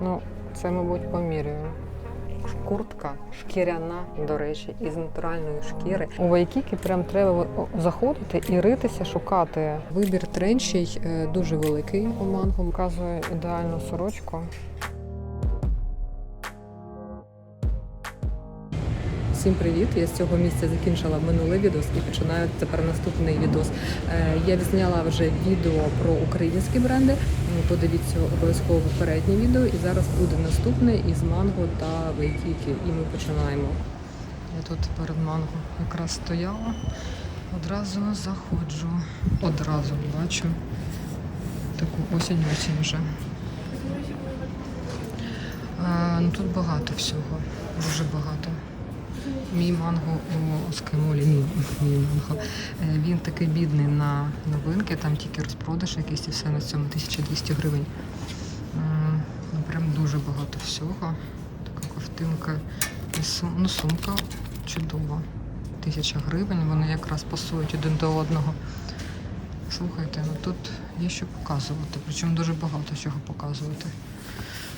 Ну, це, мабуть, поміряю. Куртка шкіряна, до речі, із натуральної шкіри. У Вайкікі прям треба заходити і ритися, шукати. Вибір тренчей е, дуже великий у манго. Вказує ідеальну сорочку. Всім привіт! Я з цього місця закінчила минулий відос і починаю тепер наступний відос. Е, Я відзняла вже відео про українські бренди. Ну, Подивіться обов'язково попереднє відео. І зараз буде наступне із манго та вейкіки. І ми починаємо. Я тут перед манго якраз стояла. Одразу заходжу. Одразу бачу таку осінь-осінь вже. Е, Ну, тут багато всього, дуже багато. Мій манго у скимолі, мій, мій манго. Е, Він такий бідний на новинки, там тільки розпродаж якийсь і все на цьому 1200 гривень. Ну, прям дуже багато всього. Така ковтинка і сум, ну, сумка чудова. Тисяча гривень, вони якраз пасують один до одного. Слухайте, ну тут є що показувати, причому дуже багато чого показувати.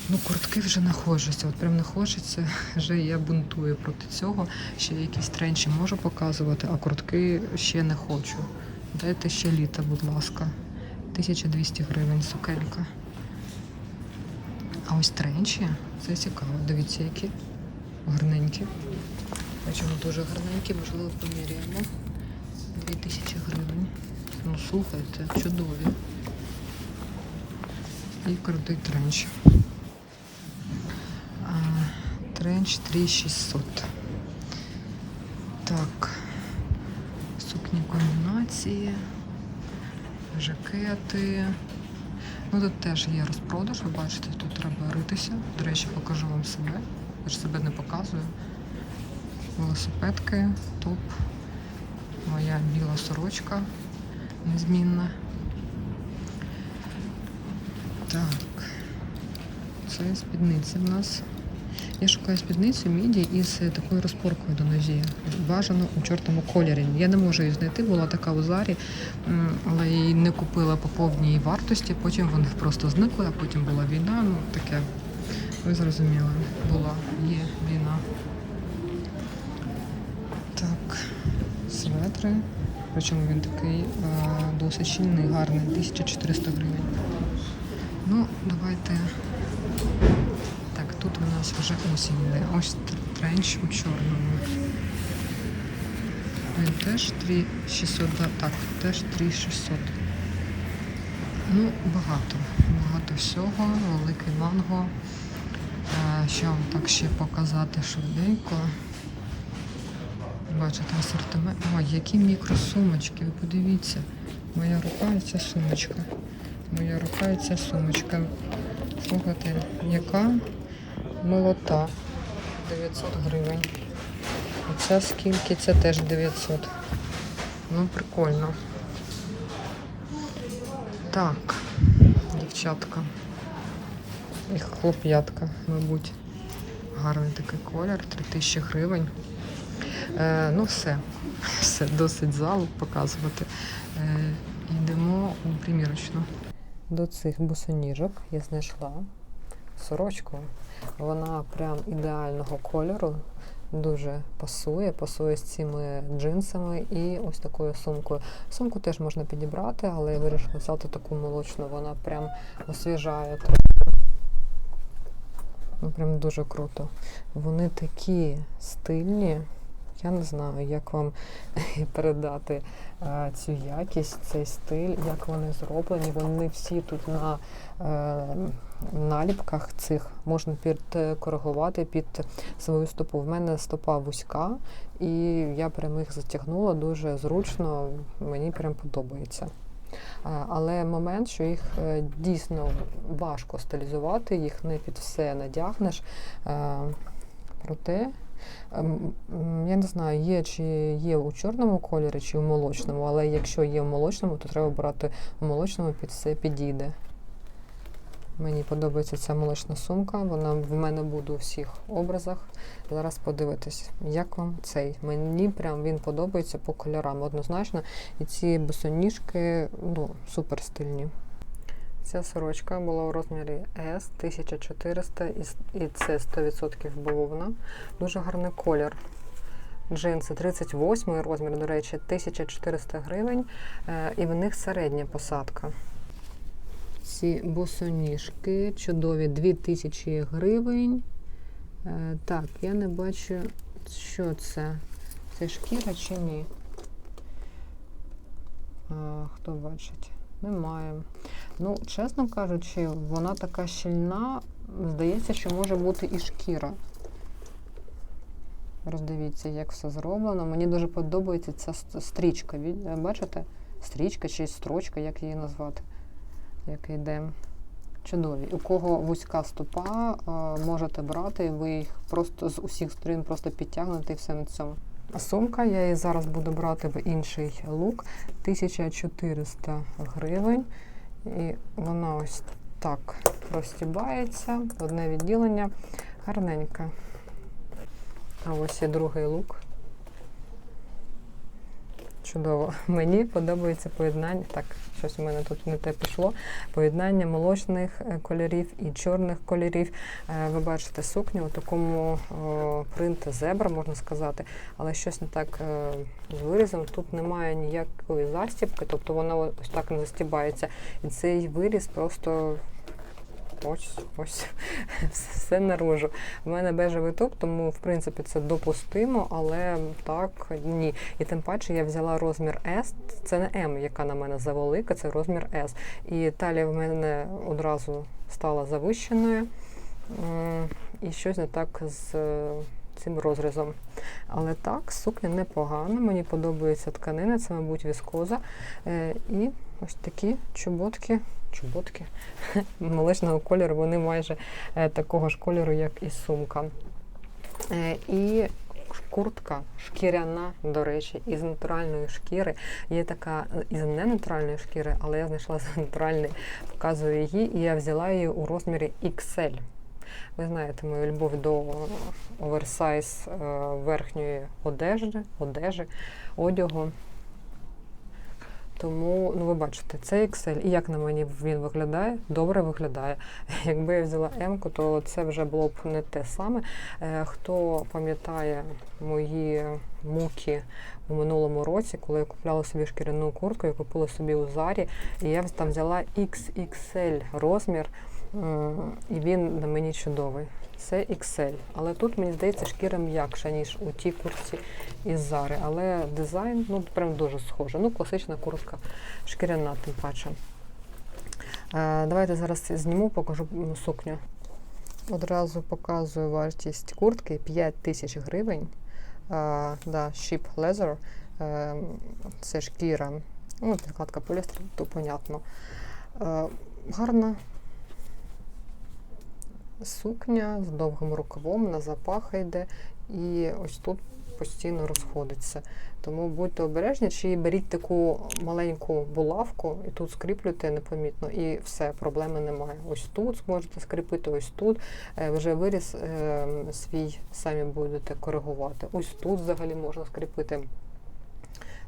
Ну, куртки вже не хочеться. От прям не хочеться. Вже я бунтую проти цього. Ще якісь тренчі можу показувати, а куртки ще не хочу. Дайте ще літа, будь ласка. 1200 гривень сукелька. А ось тренчі, це цікаво. Дивіться, які гарненькі. Причому дуже гарненькі, можливо, поміряємо. 2000 гривень. Ну, слухайте, чудові. І крутий тренч. Тренч 3600. Так. Сукні комбінації, жакети. Ну, тут теж є розпродаж, ви бачите, тут треба ритися. До речі, покажу вам себе. Я ж себе не показую. Велосипедки, топ. Моя біла сорочка незмінна. Так. Це спідниця в нас. Я шукаю спідницю міді із такою розпоркою до нозі. Бажано у чортому кольорі. Я не можу її знайти, була така у зарі, але її не купила по повній вартості. Потім вони просто зникли, а потім була війна. Ну таке. Ви зрозуміли, була, є війна. Так, светри. Причому він такий е, досить щільний, гарний, 1400 гривень. Ну, давайте. Нас вже осінь йде. Ось тр- тренч у чорному. Він теж 3600, да, так, теж 3600. Ну, багато. Багато всього, великий манго. Е, Що вам так ще показати швиденько. Бачите, асортимент. Ой, які мікросумочки, ви подивіться. Моя рука і ця сумочка. Моя рука і ця сумочка. Слухайте, яка молота. 900 гривень. Оця скільки? Це теж 900. Ну, прикольно. Так, дівчатка. І хлоп'ятка, мабуть. Гарний такий колір, 3000 гривень. Е, ну, все. Все, досить залу показувати. Е, йдемо у примірочну. До цих босоніжок я знайшла сорочку. Вона прям ідеального кольору, дуже пасує, пасує з цими джинсами і ось такою сумкою. Сумку теж можна підібрати, але я вирішила взяти таку молочну, вона прям освіжає трохи. Ну, прям дуже круто. Вони такі стильні. Я не знаю, як вам передати е, цю якість, цей стиль, як вони зроблені. Вони всі тут на е, наліпках цих можна підкоригувати під свою стопу. В мене стопа вузька, і я прям їх затягнула дуже зручно, мені прям подобається. Але момент, що їх е, дійсно важко стилізувати, їх не під все надягнеш. Е, Проте Ем, Я не знаю, є чи є у чорному кольорі, чи у молочному, але якщо є в молочному, то треба брати у молочному під все підійде. Мені подобається ця молочна сумка, вона в мене буде у всіх образах. Зараз подивитись, як вам цей. Мені прям він подобається по кольорам однозначно. І ці босоніжки ну, супер стильні. Ця сорочка була у розмірі S 1400 і це 100% бавовна. Дуже гарний колір. Джинси 38 розмір, до речі, 1400 гривень, е, і в них середня посадка. Ці босоніжки чудові 2000 гривень. Е, Так, я не бачу, що це. Це шкіра чи ні? А, хто бачить? Немає. Ну, чесно кажучи, вона така щільна. Здається, що може бути і шкіра. Роздивіться, як все зроблено. Мені дуже подобається ця стрічка. Бачите? Стрічка чи строчка, як її назвати, як йде. Чудові. У кого вузька стопа, е, можете брати, ви їх просто з усіх сторін просто підтягнете і все на цьому. Сумка, я її зараз буду брати в інший лук. 1400 гривень. І вона ось так розтібається. Одне відділення. Гарненька. А ось і другий лук. Чудово. Мені подобається поєднання. Так, щось у мене тут не те пішло. Поєднання молочних е, кольорів і чорних кольорів. Е, Ви бачите сукню у такому принт зебра, можна сказати, але щось не так е, з вирізом. Тут немає ніякої застібки, тобто вона ось так не застібається. І цей виріз просто. Ось, ось, все наружу. У мене бежевий топ, тому в принципі це допустимо, але так ні. І тим паче я взяла розмір S, це не М, яка на мене завелика, це розмір S. І талія в мене одразу стала завищеною. І щось не так з е, цим розрізом. Але так, сукня непогана, мені подобається тканина, це, мабуть, віскоза. Е, І ось такі чоботки. Чоботки молочного кольору, вони майже е, такого ж кольору, як і сумка. Е, і куртка шкіряна, до речі, із натуральної шкіри. Є така із ненатуральної шкіри, але я знайшла з натуральної, показую її, і я взяла її у розмірі XL. Ви знаєте мою любов до оверсайз е, верхньої одежі, одежі, одягу. Тому, ну ви бачите, це XL. І як на мені він виглядає? Добре виглядає. Якби я взяла М, то це вже було б не те саме. Е, Хто пам'ятає мої муки у минулому році, коли я купляла собі шкіряну куртку, я купила собі у Зарі, і я там взяла XXL розмір, і він на мені чудовий. Це XL. Але тут, мені здається, шкіра м'якша, ніж у тій куртці із Зари. Але дизайн ну, прям дуже схожий. Ну, класична куртка шкіряна, тим паче. Е, давайте зараз зніму, покажу сукню. Одразу показую вартість куртки 5 тисяч гривень. Е, да, Ship Leather. Е, це шкіра. Ну, накладка поліестру, то понятно. Е, гарна сукня з довгим рукавом, на запах йде, і ось тут постійно розходиться. Тому будьте обережні, чи беріть таку маленьку булавку і тут скріплюйте непомітно, і все, проблеми немає. Ось тут зможете скріпити, ось тут Е, вже виріс е, свій самі будете коригувати. Ось тут взагалі можна скріпити.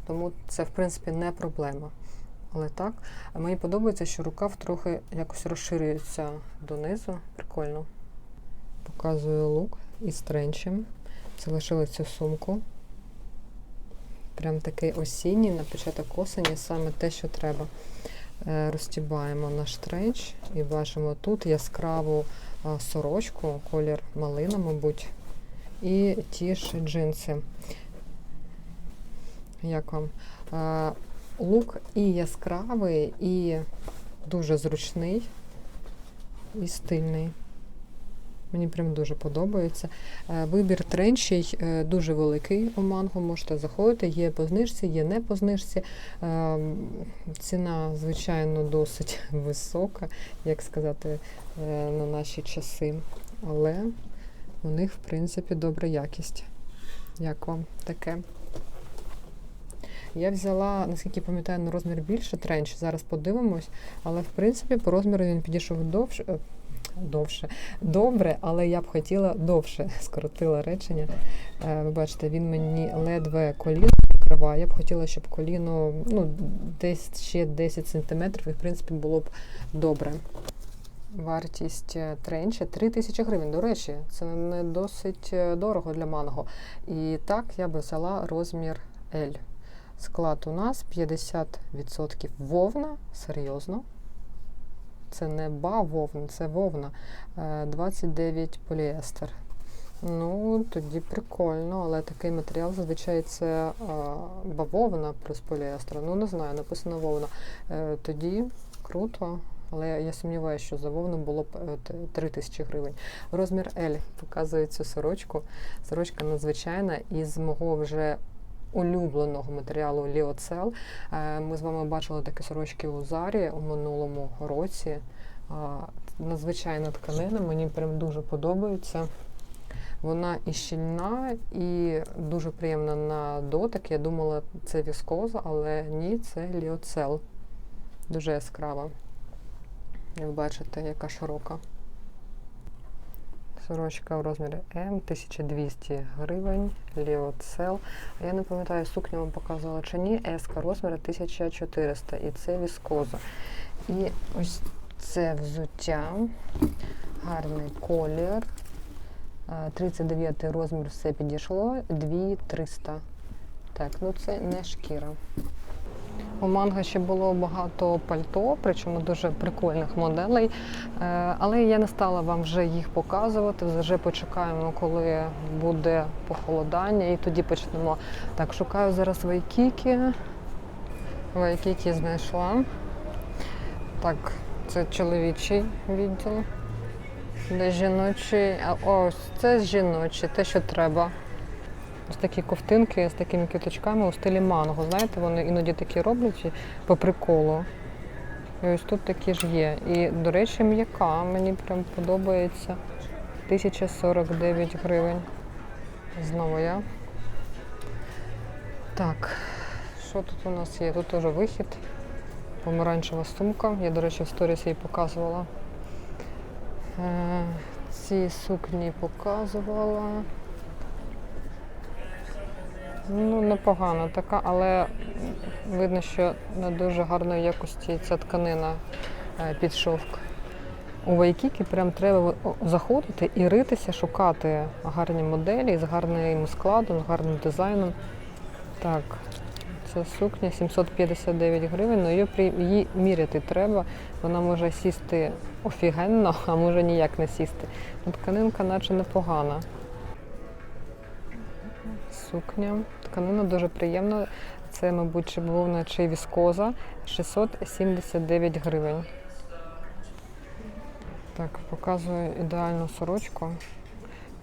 Тому це, в принципі, не проблема. Але так, а мені подобається, що рукав трохи якось розширюється донизу. Прикольно. Показую лук із тренчем. Залишили цю сумку. Прям такий осінній, на початок осені, саме те, що треба. Е, Розтібаємо наш тренч і бачимо тут яскраву сорочку, колір малина, мабуть, і ті ж джинси. Як вам? Лук і яскравий, і дуже зручний, і стильний. Мені прям дуже подобається. Е, Вибір тренчей е, дуже великий у манго. Можете заходити. Є по знижці, є не по знижці. Е, Ціна, звичайно, досить висока, як сказати, на наші часи. Але у них, в принципі, добра якість. Як вам таке? Я взяла, наскільки пам'ятаю, на розмір більше тренч. Зараз подивимось. Але в принципі по розміру він підійшов довше. Довше, добре, але я б хотіла довше скоротила речення. Е, Ви бачите, він мені ледве коліно трава. Я б хотіла, щоб коліно ну, десь ще 10 сантиметрів, і в принципі було б добре. Вартість е, тренча 3 тисячі гривень. До речі, це не досить е, дорого для манго. І так я би взяла розмір L. Склад у нас 50% вовна, серйозно. Це не ба вовна, це вовна. Е, 29 поліестер. Ну, тоді прикольно, але такий матеріал зазвичай це бавовна плюс поліестер. Ну, не знаю, написано вовна. Е, тоді круто, але я сумніваюся, що за вовну було б е, 3 тисячі гривень. Розмір L показує цю сорочку. Сорочка надзвичайна із мого вже улюбленого матеріалу Ліоцел. Е, Ми з вами бачили такі сорочки у Зарі у минулому році. А, Надзвичайна тканина, мені прям дуже подобається. Вона і щільна, і дуже приємна на дотик. Я думала, це віскоза, але ні, це ліоцел. Дуже яскрава. Як бачите, яка широка. Сорочка в розмірі М, 1200 гривень, ліоцел. Я не пам'ятаю, сукню вам показувала чи ні. Еска розміру 1400 і це віскоза. І ось це взуття, гарний колір. Е, 39 розмір все підійшло, 2300. Так, ну це не шкіра. У манго ще було багато пальто, причому дуже прикольних моделей. Е, Але я не стала вам вже їх показувати. Вже почекаємо, коли буде похолодання, і тоді почнемо. Так, шукаю зараз вайкіки. Вайкіки знайшла. Так, це чоловічий відділ. Де жіночий, а ось це жіночий, те, що треба. Ось такі ковтинки з такими квіточками у стилі манго. Знаєте, вони іноді такі роблять по приколу. І ось тут такі ж є. І, до речі, м'яка. Мені прям подобається. 1049 гривень. Знову я. Так, що тут у нас є? Тут теж вихід. Помаранчева сумка. Я, до речі, в сторіс її показувала. Е, Ці сукні показувала. Ну, непогана така, але видно, що не дуже гарної якості ця тканина е, під шовк. У Вайкікі прям треба заходити і ритися, шукати гарні моделі з гарним складом, з гарним дизайном. Так, це сукня 759 гривень, але її, при- її міряти треба. Вона може сісти офігенно, а може ніяк не сісти. Ну, тканинка наче непогана. Сукня. Тканина дуже приємна. Це, мабуть, чи бавовна, чи віскоза. 679 гривень. Так, показую ідеальну сорочку.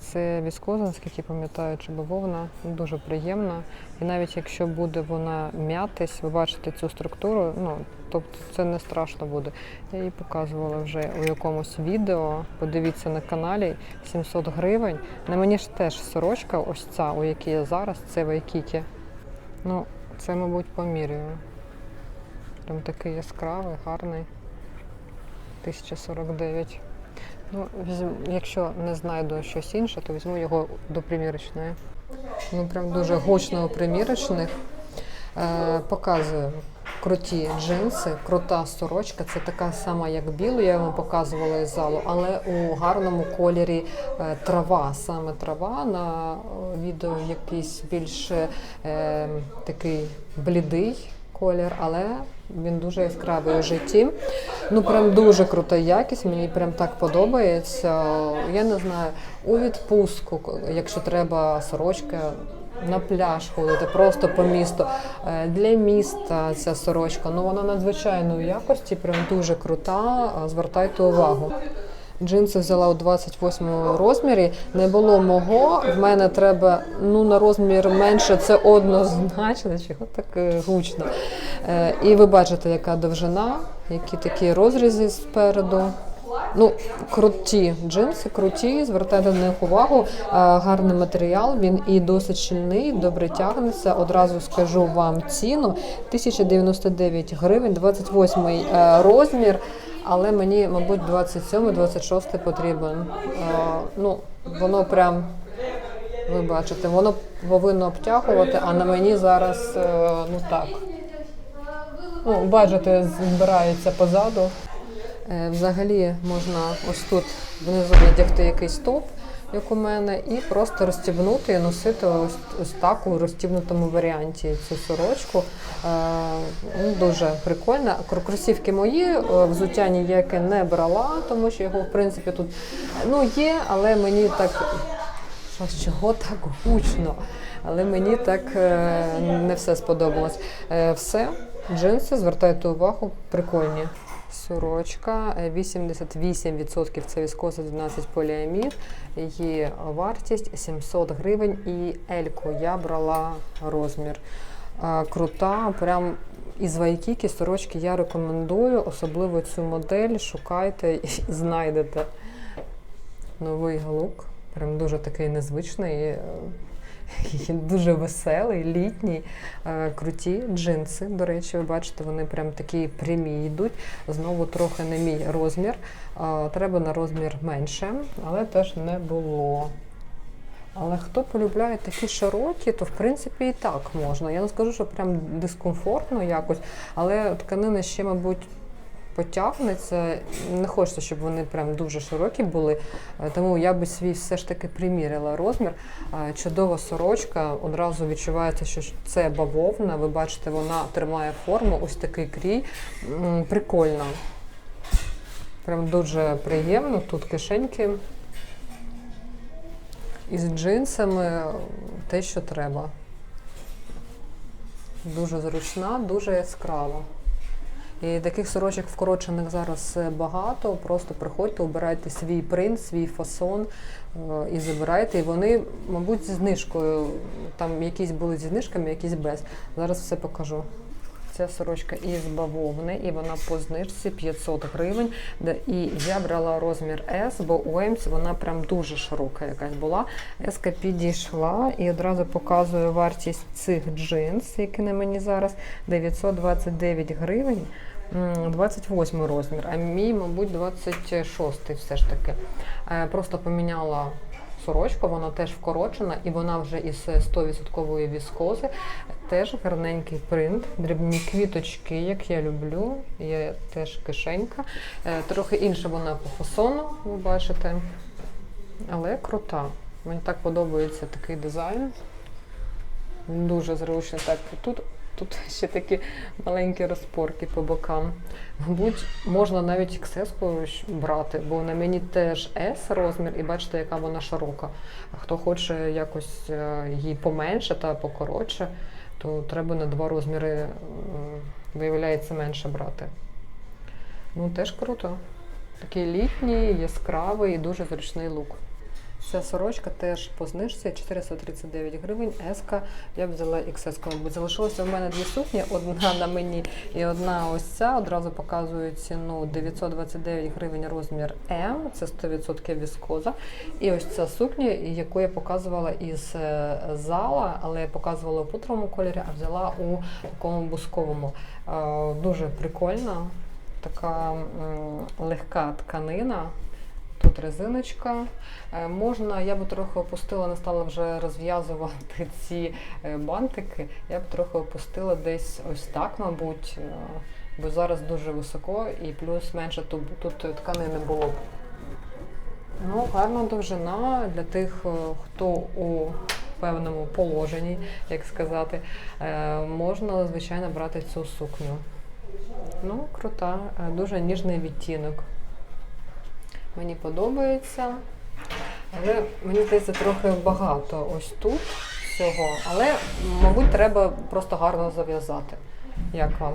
Це віскоза, наскільки пам'ятаю, чи бавовна. Дуже приємна. І навіть якщо буде вона м'ятись, ви бачите цю структуру, ну, тобто це не страшно буде. Я її показувала вже у якомусь відео. Подивіться на каналі 700 гривень. На мені ж теж сорочка, ось ця, у якій я зараз, це Вайкікі. Ну, це, мабуть, помірюю. Прям такий яскравий, гарний. 1049. Ну, візьму, якщо не знайду щось інше, то візьму його до примірочної. Ну, прям дуже гучно у примірочних. Е, показую круті джинси, крута сорочка. Це така сама, як білу, я вам показувала із залу, але у гарному кольорі е, трава. Саме трава на е, відео якийсь більш е, такий блідий колір, але він дуже яскравий у житті. Ну, прям дуже крута якість, мені прям так подобається. Я не знаю, у відпустку, якщо треба сорочка. На пляж ходити просто по місту. Е, Для міста ця сорочка, ну вона надзвичайної якості, прям дуже крута. е, Звертайте увагу. Джинси взяла у 28 розмірі. Не було мого. В мене треба ну на розмір менше. Це однозначно. Чого так е, гучно? Е, І ви бачите, яка довжина, які такі розрізи спереду. Ну, круті джинси, круті, звертайте на них увагу. Е, Гарний матеріал, він і досить щільний, добре тягнеться. Одразу скажу вам ціну. 1099 гривень, 28 е, розмір. Але мені, мабуть, 27-26 потрібен. Ну, воно прям Ви бачите, воно повинно обтягувати, а на мені зараз е, ну так. Ну, бачите, збирається позаду. Е, Взагалі можна ось тут внизу надягти якийсь топ, як у мене, і просто розстібнути і носити ось, ось так у розстібнутому варіанті цю сорочку. Е, ну, дуже прикольно. Кр- Кросівки мої, е, взуття ніяке не брала, тому що його, в принципі, тут ну, є, але мені так. Що, чого так гучно? Але мені так е, не все сподобалось. Е, все, джинси, звертайте увагу, прикольні. Сорочка е, 88% це віскоза 12 поліамід. Її вартість 700 гривень і ельку. Я брала розмір. Е, Крута, прям із Вайкіки сорочки я рекомендую, особливо цю модель. Шукайте і знайдете новий лук. Прям дуже такий незвичний, е, дуже веселий, літній, Е, круті джинси. До речі, ви бачите, вони прям такі прямі йдуть. Знову трохи не мій розмір. Е, Треба на розмір менше, але теж не було. Але хто полюбляє такі широкі, то в принципі і так можна. Я не скажу, що прям дискомфортно якось, але тканина ще, мабуть, потягнеться. Не хочеться, щоб вони прям дуже широкі були. Е, Тому я би свій все ж таки приміряла розмір. Е, Чудова сорочка, одразу відчувається, що це бавовна. Ви бачите, вона тримає форму, ось такий крій. Прикольно. Прям дуже приємно. Тут кишеньки. Із джинсами те, що треба. Дуже зручна, дуже яскрава. І таких сорочок вкорочених зараз е, багато. Просто приходьте, обирайте свій принт, свій фасон е, і забирайте. І вони, мабуть, зі знижкою. Там якісь були зі знижками, якісь без. Зараз все покажу. Ця сорочка із бавовни, і вона по знижці 500 гривень. І я брала розмір S, бо у Емс вона прям дуже широка якась була. Еска підійшла і одразу показую вартість цих джинс, які на мені зараз 929 гривень. М, 28 розмір, а мій, мабуть, 26 все ж таки. Е, Просто поміняла сорочку, вона теж вкорочена, і вона вже із 100% віскози. Теж гарненький принт, дрібні квіточки, як я люблю. Є теж кишенька. Е, Трохи інша вона по фасону, ви бачите. Але крута. Мені так подобається такий дизайн. Дуже зручний. Так, тут, тут ще такі маленькі розпорки по бокам. Мабуть, можна навіть XS брати, бо на мені теж S розмір, і бачите, яка вона широка. А хто хоче якось е, її поменше та покоротше, то треба на два розміри, виявляється, менше брати. Ну, теж круто. Такий літній, яскравий і дуже зручний лук. Ця сорочка теж по знижці 439 гривень. Еска я б взяла XS, мабуть. Залишилося в мене дві сукні, одна на мені і одна ось ця. Одразу показую ціну 929 гривень розмір М, це 100% віскоза. І ось ця сукня, яку я показувала із е, зала, але я показувала у путровому кольорі, а взяла у такому бусковому. Е, Дуже прикольна, така легка тканина. Тут резиночка. Е, Можна, я би трохи опустила, не стала вже розв'язувати ці е, бантики. Я б трохи опустила десь ось так, мабуть, е, бо зараз дуже високо і плюс менше тут, тут тканини було б. Ну, гарна довжина для тих, хто у певному положенні, як сказати, можна, звичайно, брати цю сукню. Ну, крута, дуже ніжний відтінок. Мені подобається. Але мені здається, трохи багато ось тут всього. Але, мабуть, треба просто гарно зав'язати. Як вам?